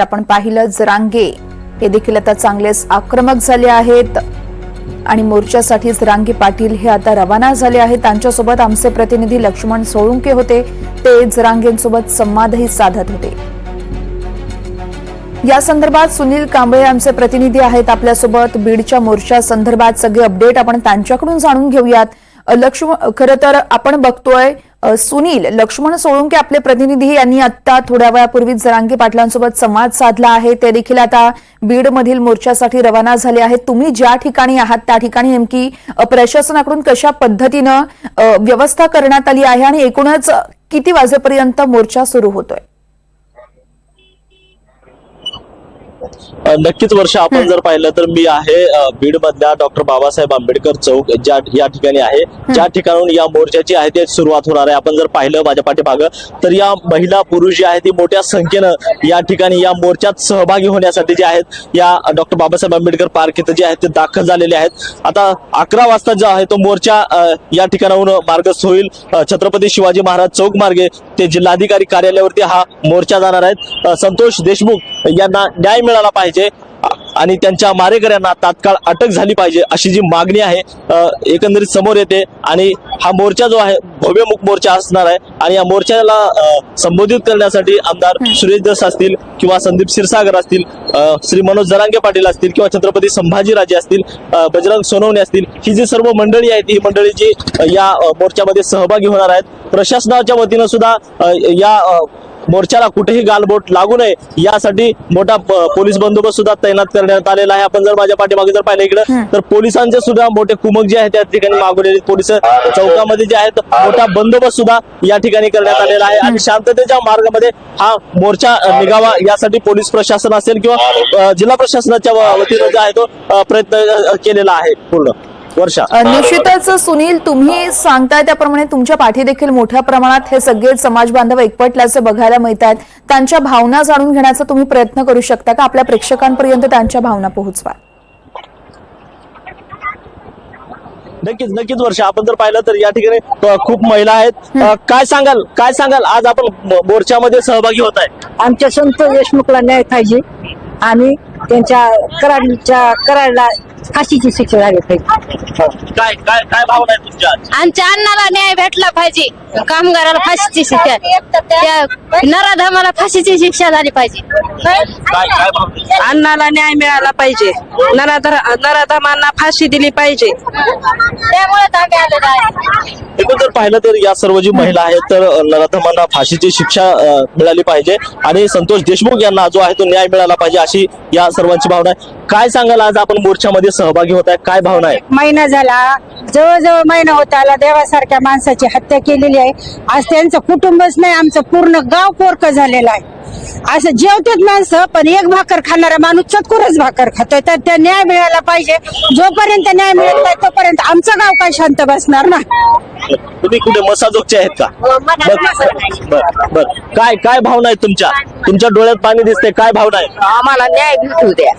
आपण पाहिलं जरांगे हे देखील आता चांगलेच आक्रमक झाले आहेत. आणि मोर्चासाठी जरांगे पाटील हे आता रवाना झाले आहेत. त्यांच्यासोबत आमचे प्रतिनिधी लक्ष्मण सोळुंके होते. ते जरांगेंसोबत संवादही साधत होते. या संदर्भात सुनील कांबळे आमचे प्रतिनिधी आहेत आपल्यासोबत. बीडच्या मोर्चा संदर्भात सगळे अपडेट आपण त्यांच्याकडून जाणून घेऊयात. लक्ष्मण खरं तर आपण बघतोय सुनील लक्ष्मण सोळुंके आपले प्रतिनिधी यांनी आता थोड्या वेळापूर्वी जरांगी पाटलांसोबत संवाद साधला आहे. ते देखील आता बीड मधील मोर्चासाठी रवाना झाले आहेत. तुम्ही ज्या ठिकाणी आहात त्या ठिकाणी नेमकी प्रशासनाकडून कशा पद्धतीनं व्यवस्था करण्यात आली आहे आणि एकूणच किती वाजेपर्यंत मोर्चा सुरू होतोय? नक्कीच वर्ष आपण जर पाहिलं तर मी आहे बीड मधल्या डॉक्टर बाबासाहेब आंबेडकर चौक ज्या या ठिकाणी आहे. ज्या ठिकाणून या मोर्चाची आहे ते सुरुवात होणार आहे. आपण जर पाहिलं माझ्या पाठीमागं तर या महिला पुरुष जे आहेत ती मोठ्या संख्येनं या ठिकाणी या मोर्चात सहभागी होण्यासाठी जे आहेत या डॉक्टर बाबासाहेब आंबेडकर पार्क इथं जे आहेत ते दाखल झालेले आहेत. आता अकरा वाजता जो आहे तो मोर्चा या ठिकाणाहून मार्गस्थ होईल. छत्रपती शिवाजी महाराज चौक मार्गे ते जिल्हाधिकारी कार्यालयावरती हा मोर्चा जाणार आहेत संतोष देशमुख यांना न्याय मिळाला पाहिजे. आणि त्यांच्या मारेकऱ्यांना तात्काळ अटक झाली पाहिजे अशी जी मागणी आहे एकंदरीत समोर येते. आणि हा मोर्चा जो आहे भव्य मुख मोर्चा असणार आहे. आणि या मोर्चाला संबोधित करण्यासाठी आमदार सुरेश दस असतील किंवा संदीप क्षीरसागर असतील श्री मनोज जरांगे पाटील असतील किंवा छत्रपती संभाजीराजे असतील बजरंग सोनवणे असतील ही जी सर्व मंडळी आहेत ही मंडळी जी या मोर्चामध्ये सहभागी होणार आहेत. प्रशासनाच्या वतीनं सुद्धा या मोर्चाला कुठेही गालबोट लागू नये. यासाठी मोठा पोलीस बंदोबस्त सुद्धा तैनात करण्यात आलेला आहे. आपण जर माझ्या पाठीमागे जर पाहिलं इकडे तर पोलिसांचे सुद्धा मोठे कुमक जे आहेत त्या ठिकाणी मागवलेले. पोलीस चौकामध्ये जे आहेत मोठा बंदोबस्त सुद्धा या ठिकाणी करण्यात आलेला आहे. आणि शांततेच्या मार्गामध्ये हा मोर्चा निघावा यासाठी पोलीस प्रशासन असेल किंवा जिल्हा प्रशासनाच्या वतीनं जे आहे तो प्रयत्न केलेला आहे पूर्ण. वर्षा. निश्चितच सुनील तुम्ही सांगताय त्याप्रमाणे तुमच्या पाठी देखील मोठ्या प्रमाणात हे सगळे समाज बांधव एकवटल्याचे बघायला मिळत आहेत त्यांच्या भावना जाणून घेण्याचा तुम्ही प्रयत्न करू शकता का? आपल्या प्रेक्षकांपर्यंत त्यांच्या भावना पोहोचवा नक्कीच नक्कीच वर्ष. आपण जर पाहिलं तर या ठिकाणी खूप महिला आहेत. काय सांगाल? काय सांगाल? आज आपण मोर्चामध्ये सहभागी होत आहे. आमच्या संतोष देशमुखला न्याय पाहिजे. आणि त्यांच्या कराडच्या कराडला फाशीची शिक्षा झाली पाहिजे. काय काय काय भावना आहे तुमच्या आज? आमच्या अण्णाला न्याय भेटला पाहिजे. कामगाराला फाशीची शिक्षा त्या नराधमाला फाशीची शिक्षा झाली पाहिजे. काय काय भावना आहे? अण्णाला न्याय मिळाला पाहिजे. नराधर नराधमांना फाशी दिली पाहिजे. त्यामुळे आम्ही आलेलो आहे. पाहिलं तर या सर्व जी महिला आहेत तर नराधमांना फाशीची शिक्षा मिळाली पाहिजे. आणि संतोष देशमुख यांना जो आहे तो न्याय मिळाला पाहिजे अशी या सर्वांची भावना आहे. काय सांगाल आज आपण मोर्चामध्ये सहभागी होत आहे काय भावना आहे? महिना झाला. जवळजवळ महिना होता आला देवासारख्या माणसाची हत्या केलेली आहे. आज त्यांचं कुटुंबच नाही आमचं पूर्ण गाव पोरक झालेलं आहे. असं जेवतात माणसं पण एक भाकर खाणारा माणूस चतकुरच भाकर खातोय. तर त्या न्याय मिळायला पाहिजे. जोपर्यंत न्याय मिळत नाही तोपर्यंत आमचं गाव काय शांत बसणार ना? तुम्ही कुठे मसाजोगचे आहेत का? बर बर बर. काय काय भावना आहेत तुमच्या? तुमच्या डोळ्यात पाणी दिसते काय भावना आहे आम्हाला न्याय भेटू द्या.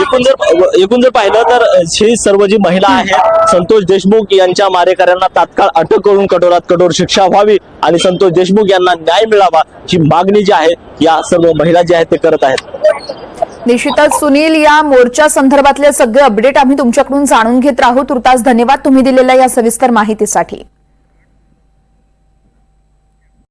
एकूण जर एकूण जर पाहिलं तर ही सर्व जी महिला आहेत संतोष देशमुख यांच्या मारेकऱ्यांना तात्काळ अटक करून कठोरात कठोर शिक्षा व्हावी आणि संतोष देशमुख यांना न्याय मिळावा ही मागणी जी आहे या सर्व महिला ज्या आहेत ते करत आहेत. निश्चितच सुनील या मोर्चा संदर्भातले सगळे अपडेट आम्ही तुमच्याकडून जाणून घेत राहू. तुर्तास धन्यवाद तुम्ही दिलेल्या या सविस्तर माहितीसाठी.